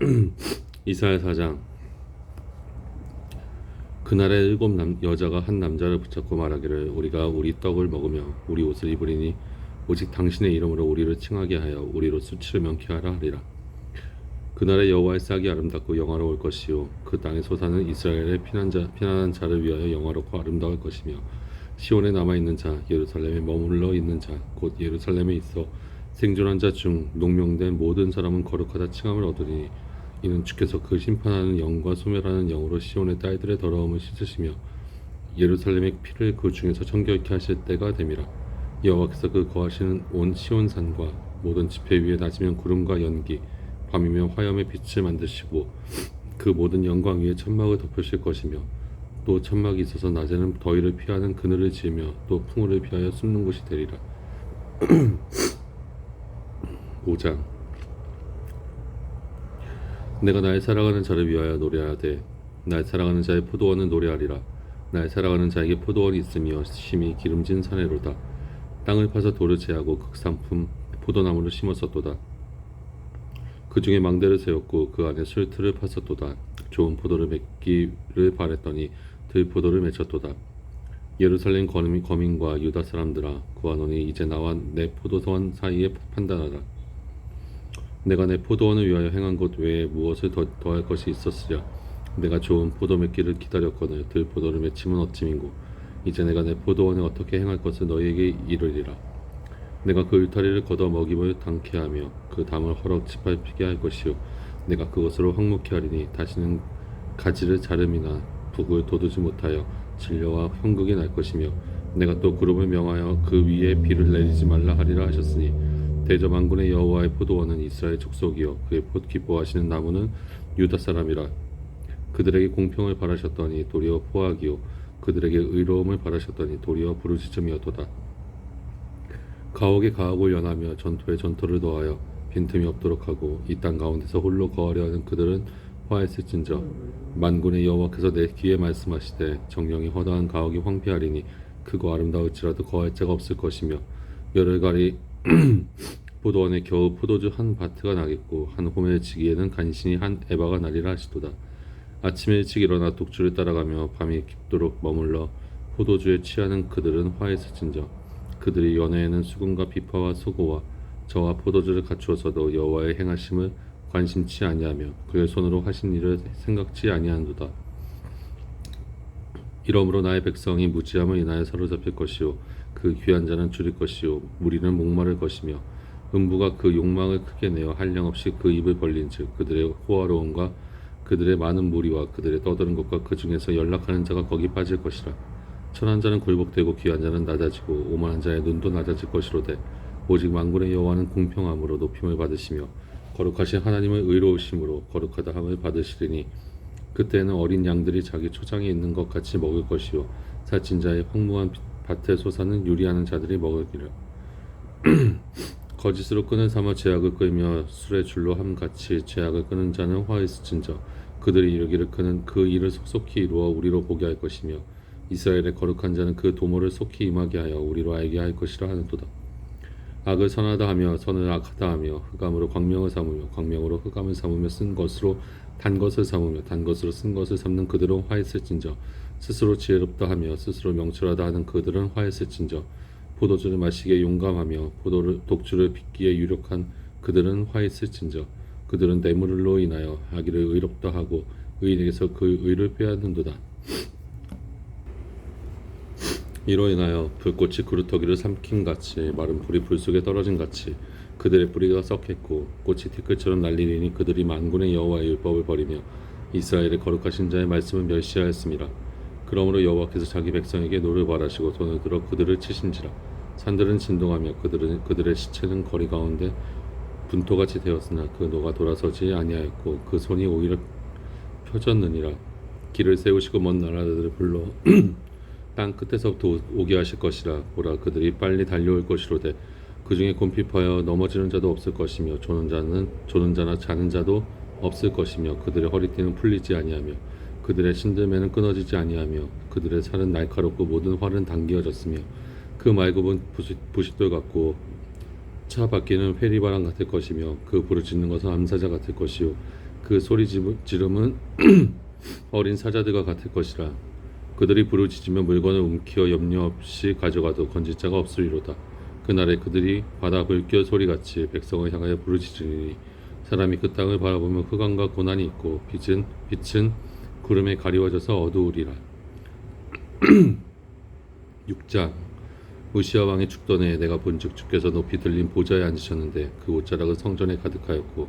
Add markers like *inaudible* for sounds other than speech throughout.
*clears throat* 이사야 사장 그날에 일곱 남, 여자가 한 남자를 붙잡고 말하기를 우리가 우리 떡을 먹으며 우리 옷을 입으리니 오직 당신의 이름으로 우리를 칭하게 하여 우리로 수치를 명쾌하라 하리라. 그날에 여호와의 싹이 아름답고 영화로울 것이요 그 땅에 솟아는 이스라엘의 피난자 피난한 자를 위하여 영화롭고 아름다울 것이며 시온에 남아 있는 자 예루살렘에 머물러 있는 자 곧 예루살렘에 있어 생존한 자 중 농명된 모든 사람은 거룩하다 칭함을 얻으리니 이는 주께서 그 심판하는 영과 소멸하는 영으로 시온의 딸들의 더러움을 씻으시며 예루살렘의 피를 그 중에서 정결케 하실 때가 됨이라. 여호와께서 그 거하시는 온 시온 산과 모든 지폐 위에 낮으면 구름과 연기 밤이면 화염의 빛을 만드시고 그 모든 영광 위에 천막을 덮으실 것이며 또 천막이 있어서 낮에는 더위를 피하는 그늘을 지으며 또 풍우를 피하여 숨는 곳이 되리라. *clears throat* 5장 내가 날 사랑하는 자를 위하여 노래하되 날 사랑하는 자의 포도원은 노래하리라. 날 사랑하는 자에게 포도원이 있으며 심히 기름진 산에로다. 땅을 파서 돌을 제하고 극상품 포도나무를 심었었도다. 그 중에 망대를 세웠고 그 안에 술틀을 팠었도다. 좋은 포도를 맺기를 바랬더니 들포도를 맺혔도다. 예루살렘 거민- 거민과 유다 사람들아 구하노니 이제 나와 내 포도원 사이에 판단하라 내가 내 포도원을 위하여 행한 것 외에 무엇을 더, 더할 것이 있었으랴? 내가 좋은 포도 맺기를 기다렸거늘 들 포도를 맺힘은 어찌민고? 이제 내가 내 포도원에 어떻게 행할 것을 너희에게 이르리라? 내가 그 울타리를 걷어 먹임을 당케 하며 그 담을 허럭 짓밟히게 할 것이요. 내가 그것으로 황무케 하리니 다시는 가지를 자름이나 북을 돋우지 못하여 진려와 형극이 날 것이며 내가 또 그룹을 명하여 그 위에 비를 내리지 말라 하리라 하셨으니 대저 만군의 여호와의 포도원은 이스라엘 족속이요. 그의 폿 기뻐하시는 나무는 유다 사람이라. 그들에게 공평을 바라셨더니 도리어 포악이요. 그들에게 의로움을 바라셨더니 도리어 부르짖음이었도다. 가옥에 가옥을 연하며 전투에 전투를 더하여 빈틈이 없도록 하고 이 땅 가운데서 홀로 거하려 하는 그들은 화했을진저 만군의 여호와께서 내 귀에 말씀하시되 정령이 허다한 가옥이 황폐하리니 크고 아름다울지라도 거할 자가 없을 것이며 열흘가리 *clears throat* 포도원에 겨우 포도주 한 바트가 나겠고 한 호멜 지기에는 간신히 한 에바가 나리라 하시도다. 아침에 일찍 일어나 독주를 따라가며 밤이 깊도록 머물러 포도주에 취하는 그들은 화했을진저 그들이 연애에는 수금과 비파와 소고와 저와 포도주를 갖추어서도 여호와의 행하심을 관심치 아니하며 그의 손으로 하신 일을 생각지 아니하는도다. 이러므로 나의 백성이 무지함을 인하여 사로잡힐 것이요. 그 귀한 자는 줄일 것이요. 무리는 목마를 것이며 음부가 그 욕망을 크게 내어 한량 없이 그 입을 벌린즉 그들의 호화로움과 그들의 많은 무리와 그들의 떠드는 것과 그 중에서 연락하는 자가 거기 빠질 것이라. 천한 자는 굴복되고 귀한 자는 낮아지고 오만한 자의 눈도 낮아질 것이로되 오직 만군의 여호와는 공평함으로 높임을 받으시며 거룩하신 하나님의 의로우심으로 거룩하다 함을 받으시리니 그때는 어린 양들이 자기 초장에 있는 것 같이 먹을 것이요 살찐 자의 황무한 밭에 솟아는 유리하는 자들이 먹으리라 *clears throat* 거짓으로 끈을 삼아 죄악을 끌며 술의 줄로 함같이 죄악을 끄는 자는 화있을진저 그들이 이르기를 그는 그 일을 속속히 이루어 우리로 보게 할 것이며 이스라엘의 거룩한 자는 그 도모를 속히 임하게 하여 우리로 알게 할 것이라 하는도다. 악을 선하다 하며 선을 악하다 하며 흑암으로 광명을 삼으며 광명으로 흑암을 삼으며 쓴 것으로 단 것을 삼으며 단 것으로 쓴 것을 삼는 그들은 화했을진저 스스로 지혜롭다 하며 스스로 명철하다 하는 그들은 화했을진저 포도주를 마시기에 용감하며 포도를 독주를 빚기에 유력한 그들은 화했을진저. 그들은 뇌물로 인하여 하기를 의롭다 하고 의인에게서 그 의를 빼앗는도다. 이로 인하여 불꽃이 그루터기를 삼킨 같이 마른 불이 불 속에 떨어진 같이 그들의 뿌리가 썩했고 꽃이 티끌처럼 날리리니 그들이 만군의 여호와의 율법을 버리며 이스라엘의 거룩하신 자의 말씀을 멸시하였습니다. 그러므로 여호와께서 자기 백성에게 노를 바라시고 손을 들어 그들을 치신지라 산들은 진동하며 그들은 그들의 시체는 거리 가운데 분토같이 되었으나 그 노가 돌아서지 아니하였고 그 손이 오히려 펴졌느니라. 길을 세우시고 먼 나라들을 불러 *clears throat* 땅 끝에서부터 오- 오게 하실 것이라 보라. 그들이 빨리 달려올 것이로되 그 중에 곰핍하여 넘어지는 자도 없을 것이며 조는 자는 조는 자나 자는 자도 없을 것이며 그들의 허리띠는 풀리지 아니하며 그들의 신들매는 끊어지지 아니하며 그들의 살은 날카롭고 모든 활은 당기어졌으며 그 말굽은 부싯돌 같고 차 바퀴는 회리바람 같을 것이며 그 부르짖는 것은 암사자 같을 것이요. 그 소리 지- 지름은 *clears throat* 어린 사자들과 같을 것이라. 그들이 부르짖으며 물건을 움키어 염려 없이 가져가도 건질 자가 없으리로다. 그날에 그들이 바다 불결 소리같이 백성을 향하여 부르짖으니 사람이 그 땅을 바라보며 흑암과 고난이 있고 빛은 빛은 구름에 가리워져서 어두우리라. *clears throat* 6장 우시아 왕이 죽던 해에 내가 본즉 주께서 높이 들린 보좌에 앉으셨는데 그 옷자락은 성전에 가득하였고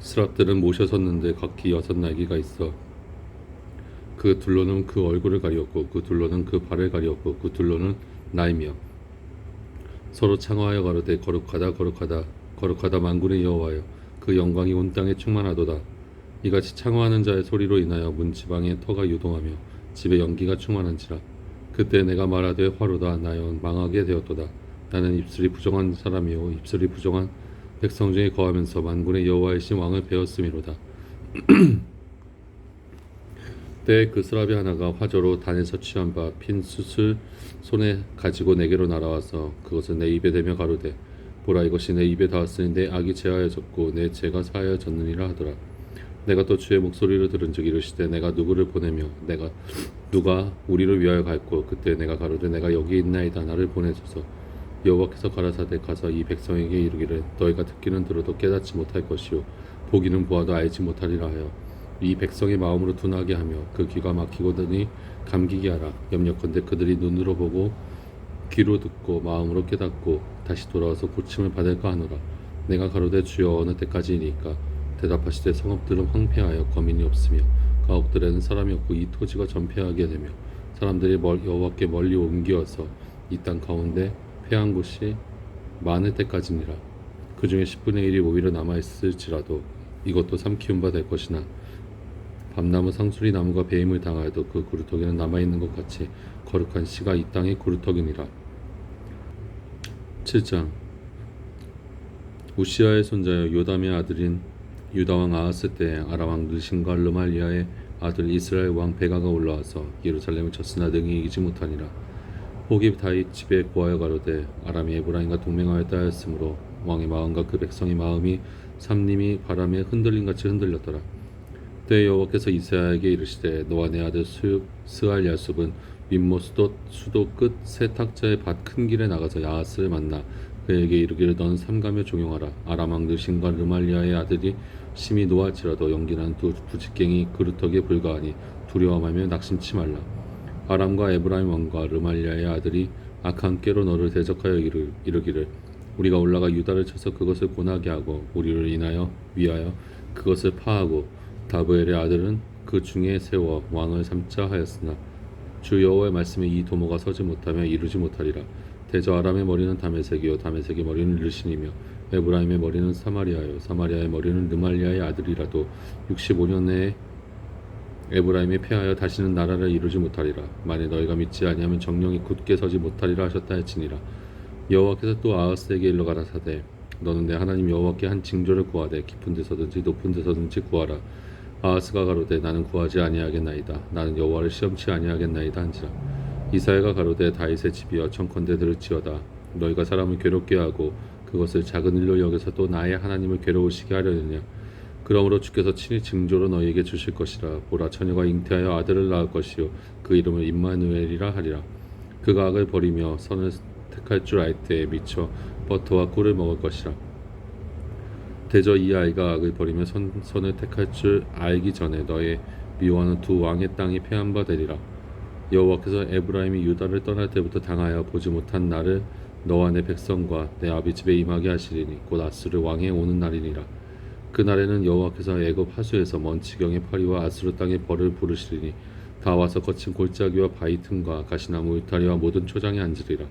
스랍들은 모셔 섰는데 각기 여섯 날개가 있어 그 둘로는 그 얼굴을 가리었고 그 둘로는 그 발을 가리었고 그 둘로는 나이며 서로 창화하여 가로되 거룩하다 거룩하다 거룩하다 만군의 여호와여 그 영광이 온 땅에 충만하도다. 이같이 창화하는 자의 소리로 인하여 문 지방에 터가 유동하며 집에 연기가 충만한지라 그때 내가 말하되 화로다 나여 망하게 되었도다. 나는 입술이 부정한 사람이요 입술이 부정한 백성 중에 거하면서 만군의 여호와이신 왕을 배웠음이로다. *clears throat* 때에 그 스라비 하나가 화저로 단에서 취한 바 핀 숯을 손에 가지고 내게로 날아와서 그것을 내 입에 대며 가로되 보라 이것이 내 입에 닿았으니 내 악이 제하여졌고 내 죄가 사하여졌느니라 하더라 내가 또 주의 목소리를 들은즉 이르시되 내가 누구를 보내며 내가 누가 우리를 위하여 갈고 그때 내가 가로되 내가 여기 있나이다. 나를 보내소서. 여호와께서 가라사대 가서 이 백성에게 이르기를 너희가 듣기는 들어도 깨닫지 못할 것이요 보기는 보아도 알지 못하리라 하여 이 백성의 마음으로 둔하게 하며 그 귀가 막히거든이 감기게 하라. 염려컨대 그들이 눈으로 보고 귀로 듣고 마음으로 깨닫고 다시 돌아와서 고침을 받을까 하노라. 내가 가로되 주여 어느 때까지이니까 대답하시되 성읍들은 황폐하여 거민이 없으며 가옥들에는 사람이 없고 이 토지가 전폐하게 되며 사람들이 멀, 여호와께 멀리 옮기어서 이 땅 가운데 패한 곳이 많을 때까지니라. 그 중에 10분의 1이 오히려 남아있을지라도 이것도 삼키운 바 될 것이나 밤나무 상수리 나무가 배임을 당하여도 그 구루터기는 남아있는 것 같이 거룩한 씨가 이 땅의 구루터기니라. 7장. 우시아의 손자여 요담의 아들인 유다왕 아하스 때 아람왕 느신과 르말리아의 아들 이스라엘 왕 베가가 올라와서 예루살렘을 쳤으나 능히 이기지 못하니라. 호기 다윗 집에 고하여 가로되 아람이 에브라임과 동맹하였다 하였으므로 왕의 마음과 그 백성의 마음이 삼림이 바람에 흔들림 같이 흔들렸더라. 때 여호와께서 이사야에게 이르시되 너와 내 아들 수, 스알 야숲은 윗모 수도, 수도 끝 세탁자의 밭 큰 길에 나가서 야하스를 만나 그에게 이르기를 너는 삼가며 종용하라. 아람 왕 느신과 르말리아의 아들이 심히 노할지라도 연기난 두 부직갱이 그루터기에 불과하니 두려워하며 낙심치 말라. 아람과 에브라임 왕과 르말리아의 아들이 깨로 너를 대적하여 이르, 이르기를 우리가 올라가 유다를 쳐서 그것을 고나게 하고 우리를 인하여 위하여 그것을 파하고 다브엘의 아들은 그 중에 세워 왕을 삼자 하였으나 주 여호와의 말씀에 이 도모가 서지 못하며 이루지 못하리라. 대저 아람의 머리는 다메색이요 다메색의 머리는 르신이며 에브라임의 머리는 사마리아요. 사마리아의 머리는 르말리아의 아들이라도 65년 내에 에브라임이 패하여 다시는 나라를 이루지 못하리라. 만일 너희가 믿지 아니하면 정령이 굳게 서지 못하리라 하셨다 했지니라. 여호와께서 또 아하스에게 일러 가라사대 너는 내 하나님 여호와께 한 징조를 구하되 깊은 데서든지 높은 데서든지 구하라. 아하스가 가로되 나는 구하지 아니하겠나이다. 나는 여호와를 시험치 아니하겠나이다 한지라. 이사야가 가로되 다윗의 집이여 청컨대 들을지어다. 너희가 사람을 괴롭게 하고 그것을 작은 일로 여겨서 또 나의 하나님을 괴로우시게 하려느냐? 그러므로 주께서 친히 징조로 너희에게 주실 것이라. 보라 처녀가 잉태하여 아들을 낳을 것이요. 그 이름을 임마누엘이라 하리라. 그가 악을 버리며 선을 택할 줄 알 때에 미쳐 버터와 꿀을 먹을 것이라. 대저 이 아이가 악을 버리며 선, 선을 택할 줄 알기 전에 너의 미워하는 두 왕의 땅이 패한 바 되리라. 여호와께서 에브라임이 유다를 떠날 때부터 당하여 보지 못한 나를 너와 내 백성과 내 아비 집에 임하게 하시리니 곧 아스르 왕에 오는 날이니라. 그날에는 여호와께서 애굽 하수에서 먼 지경의 파리와 아스르 땅의 벌을 부르시리니 다 와서 거친 골짜기와 바위 틈과 가시나무 울타리와 모든 초장에 앉으리라.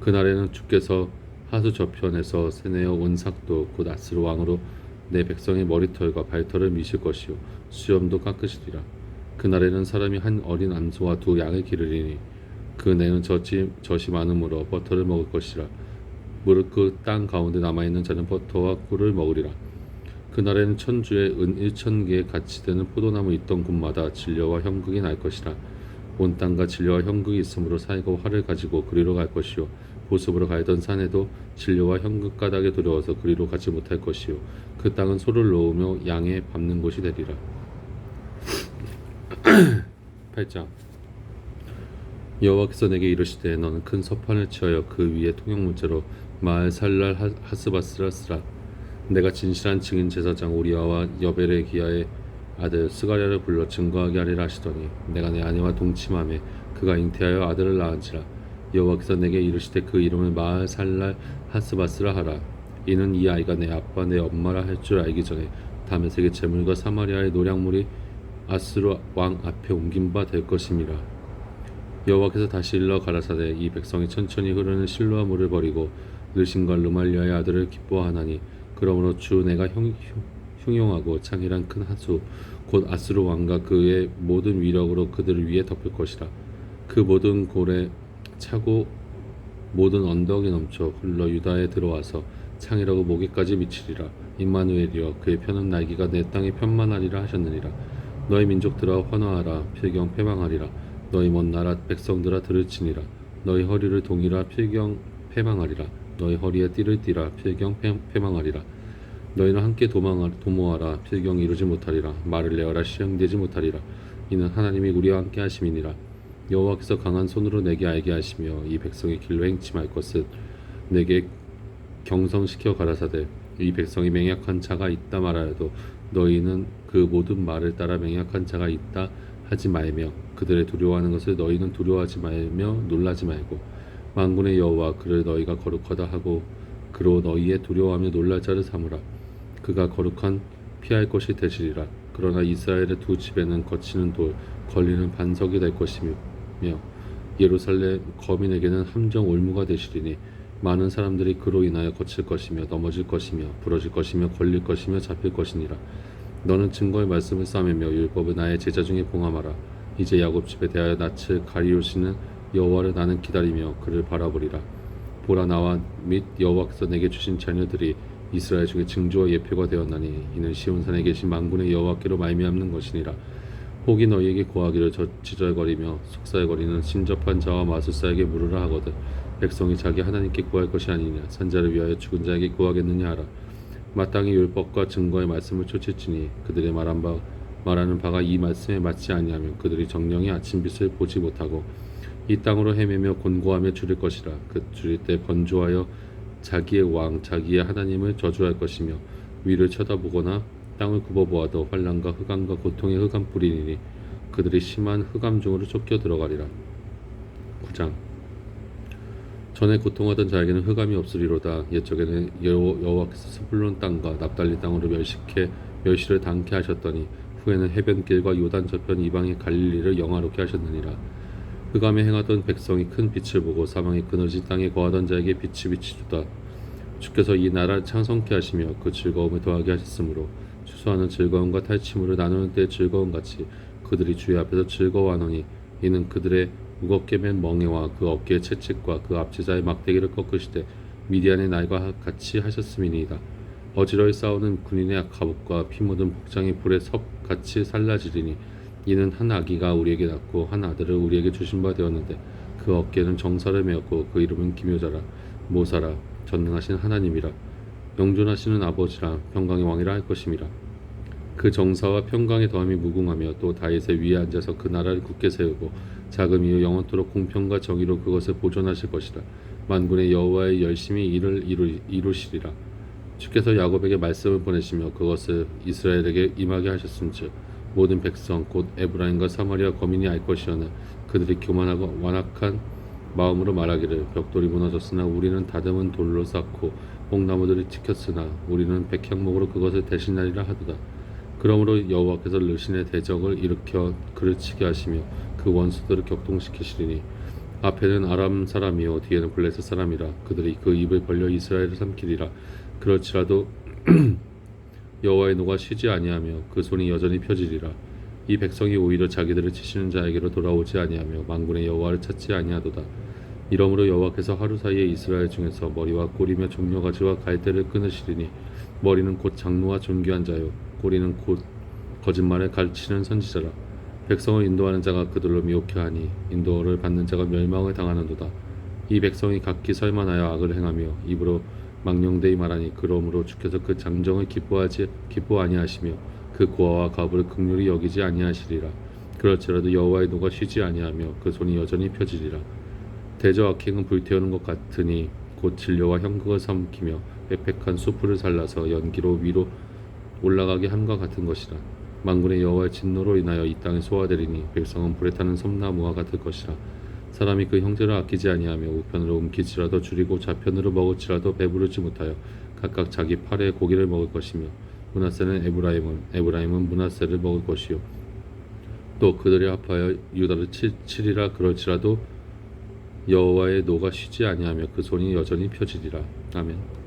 그날에는 주께서 하수 저편에서 세내어 온 삭도 곧 아스르 왕으로 내 백성의 머리털과 발털을 미실 것이요 수염도 깎으시리라. 그날에는 사람이 한 어린 암소와 두 양을 기르리니 그 내는 젖이, 젖이 많으므로 버터를 먹을 것이라. 무릇 그 땅 가운데 남아있는 자는 버터와 꿀을 먹으리라. 그날에는 천주에 은 일천 개의 같이 되는 포도나무 있던 곳마다 진려와 형극이 날 것이라. 온 땅과 진려와 형극이 있으므로 사이가 활을 가지고 그리로 갈 것이요. 보습으로 가던 산에도 진료와 현금 가닥에 두려워서 그리로 가지 못할 것이요. 그 땅은 소를 놓으며 양에 밟는 곳이 되리라. *clears throat* 8장 여호와께서 내게 이르시되 너는 큰 서판을 치어 그 위에 통영문자로 마을 살랄 하- 하스바스라 쓰라. 내가 진실한 증인 제사장 우리아와 여벨의 기아의 아들 스가랴를 불러 증거하게 하리라 하시더니 내가 내 아내와 동침함에 그가 잉태하여 아들을 낳은지라. 여호와께서 내게 이르시되 그 이름을 마을 살랄 하스바스라 하라. 이는 이 아이가 내 아빠 내 엄마라 할 줄 알기 전에 다메섹의 재물과 사마리아의 노량물이 아스루 왕 앞에 옮긴 바 될 것임이라 여호와께서 다시 일러 가라사대 이 백성이 천천히 흐르는 실로와 물을 버리고 느신과 르말리아의 아들을 기뻐하나니 그러므로 주 내가 형, 흉- 흉용하고 창이란 큰 하수 곧 아스루 왕과 그의 모든 위력으로 그들을 위해 덮을 것이라. 그 모든 골에 차고 모든 언덕이 넘쳐 흘러 유다에 들어와서 창이라고 목에까지 미치리라. 임마누엘이여 그의 편은 날개가 내 땅에 편만하리라 하셨느니라. 너희 민족들아 환호하라. 필경 패망하리라 너희 먼 나라 백성들아 들을지니라. 너희 허리를 동이라 필경 패망하리라. 너희 허리에 띠를 띠라 필경 패- 패망하리라. 너희는 함께 도망하, 도모하라. 필경 이루지 못하리라. 말을 내어라. 시행되지 못하리라. 이는 하나님이 우리와 함께 하심이니라. 여호와께서 강한 손으로 내게 알게 하시며 이 백성의 길로 행치 말 것을 내게 경성시켜 가라사대. 이 백성이 맹약한 자가 있다 말하여도 너희는 그 모든 말을 따라 맹약한 자가 있다 하지 말며 그들의 두려워하는 것을 너희는 두려워하지 말며 놀라지 말고 만군의 여호와 그를 너희가 거룩하다 하고 그로 너희의 두려워하며 놀랄 자를 삼으라. 그가 거룩한 피할 것이 되시리라. 그러나 이스라엘의 두 집에는 거치는 돌 걸리는 반석이 될 것이며 예루살렘 거민에게는 함정 올무가 되시리니 많은 사람들이 그로 인하여 거칠 것이며 넘어질 것이며 부러질 것이며 걸릴 것이며 잡힐 것이니라 너는 증거의 말씀을 싸매며 율법을 나의 제자 중에 봉함하라. 이제 야곱 집에 대하여 낯을 가리우시는 여호와를 나는 기다리며 그를 바라보리라. 보라 나와 및 여호와께서 내게 주신 자녀들이 이스라엘 중에 증조와 예표가 되었나니 이는 시온산에 계신 만군의 여호와께로 말미암는 것이니라. 혹이 너희에게 고하기를 저 지절거리며 속살거리는 신접한 자와 마술사에게 물으라 하거든. 백성이 자기 하나님께 구할 것이 아니냐. 산자를 위하여 죽은 자에게 구하겠느냐 하라 마땅히 율법과 증거의 말씀을 쫓을지니 그들의 말한 바 말하는 바가 이 말씀에 맞지 아니하면 그들이 정령의 아침빛을 보지 못하고 이 땅으로 헤매며 곤고하며 줄일 것이라. 그 줄일 때 번조하여 자기의 왕 자기의 하나님을 저주할 것이며 위를 쳐다보거나 땅을 굽어보아도 환란과 흑암과 고통의 흑암 뿌리니 그들이 심한 흑암 중으로 쫓겨 들어가리라. 9장 전에 고통하던 자에게는 흑암이 없으리로다. 옛적에는 여호- 여호와께서 스불론 땅과 납달리 땅으로 멸식해 멸시를 당케 하셨더니 후에는 해변길과 요단 저편 이방의 갈릴리를 영화롭게 하셨느니라. 흑암에 행하던 백성이 큰 빛을 보고 사망의 그늘진 땅에 거하던 자에게 빛이 비치주다. 주께서 이 나라를 창성케 하시며 그 즐거움을 더하게 하셨으므로 추수하는 즐거움과 탈취물을 나누는 때의 즐거움 같이 그들이 주의 앞에서 즐거워하노니 이는 그들의 무겁게 맨 멍에와 그 어깨의 채찍과 그 앞지자의 막대기를 꺾으시되 미디안의 날과 같이 하셨음이니이다. 어지러이 싸우는 군인의 갑옷과 피 묻은 복장이 불에 섭같이 살라지리니 이는 한 아기가 우리에게 낳고 한 아들을 우리에게 주신 바 되었는데 그 어깨는 정사를 메었고 그 이름은 기묘자라 모사라 전능하신 하나님이라. 영존하시는 아버지라 평강의 왕이라 할 것임이라. 그 정사와 평강의 더함이 무궁하며 또 다윗의 위에 앉아서 그 나라를 굳게 세우고 자금이요 영원토록 공평과 정의로 그것을 보존하실 것이라 만군의 여호와의 열심히 이를 이루, 이루시리라. 주께서 야곱에게 말씀을 보내시며 그것을 이스라엘에게 임하게 하셨음즉 모든 백성 곧 에브라임과 사마리아 거민이 알 것이오늘 그들이 교만하고 완악한 마음으로 말하기를 벽돌이 무너졌으나 우리는 다듬은 돌로 쌓고 뽕나무들이 지켰으나 우리는 백향목으로 그것을 대신하리라 하도다. 그러므로 여호와께서 르신의 대적을 일으켜 그를 치게 하시며 그 원수들을 격동시키시리니 앞에는 아람 사람이요 뒤에는 블레셋 사람이라 그들이 그 입을 벌려 이스라엘을 삼키리라. 그럴지라도 *clears throat* 여호와의 노가 쉬지 아니하며 그 손이 여전히 펴지리라. 이 백성이 오히려 자기들을 치시는 자에게로 돌아오지 아니하며 만군의 여호와를 찾지 아니하도다. 이러므로 여호와께서 하루 사이에 이스라엘 중에서 머리와 꼬리며 종려가지와 갈대를 끊으시리니 머리는 곧 장로와 존귀한 자요 꼬리는 곧 거짓말을 가르치는 선지자라 백성을 인도하는 자가 그들로 미혹해 하니 인도를 받는 자가 멸망을 당하는도다. 이 백성이 각기 설만하여 악을 행하며 입으로 망령되이 말하니 그러므로 주께서 그 장정을 기뻐하지 기뻐 아니하시며 그 고아와 가부를 극률히 여기지 아니하시리라. 그럴지라도 여호와의 노가 쉬지 아니하며 그 손이 여전히 펴지리라. 대저 악행은 불태우는 것 같으니 곧 진료와 형극을 삼키며 빼팩한 수풀을 살라서 연기로 위로 올라가게 함과 같은 것이라 만군의 여호와의 진노로 인하여 이 땅에 소화되리니 백성은 불에 타는 섬나무와 같을 것이라. 사람이 그 형제를 아끼지 아니하며 우편으로 움키지라도 줄이고 좌편으로 먹을지라도 배부르지 못하여 각각 자기 팔에 고기를 먹을 것이며 문하세는 에브라임은 에브라임은 문하세를 먹을 것이요. 또 그들이 합하여 유다를 치, 치리라 그럴지라도 여호와의 노가 쉬지 아니하며 그 손이 여전히 펴지리라. 아멘.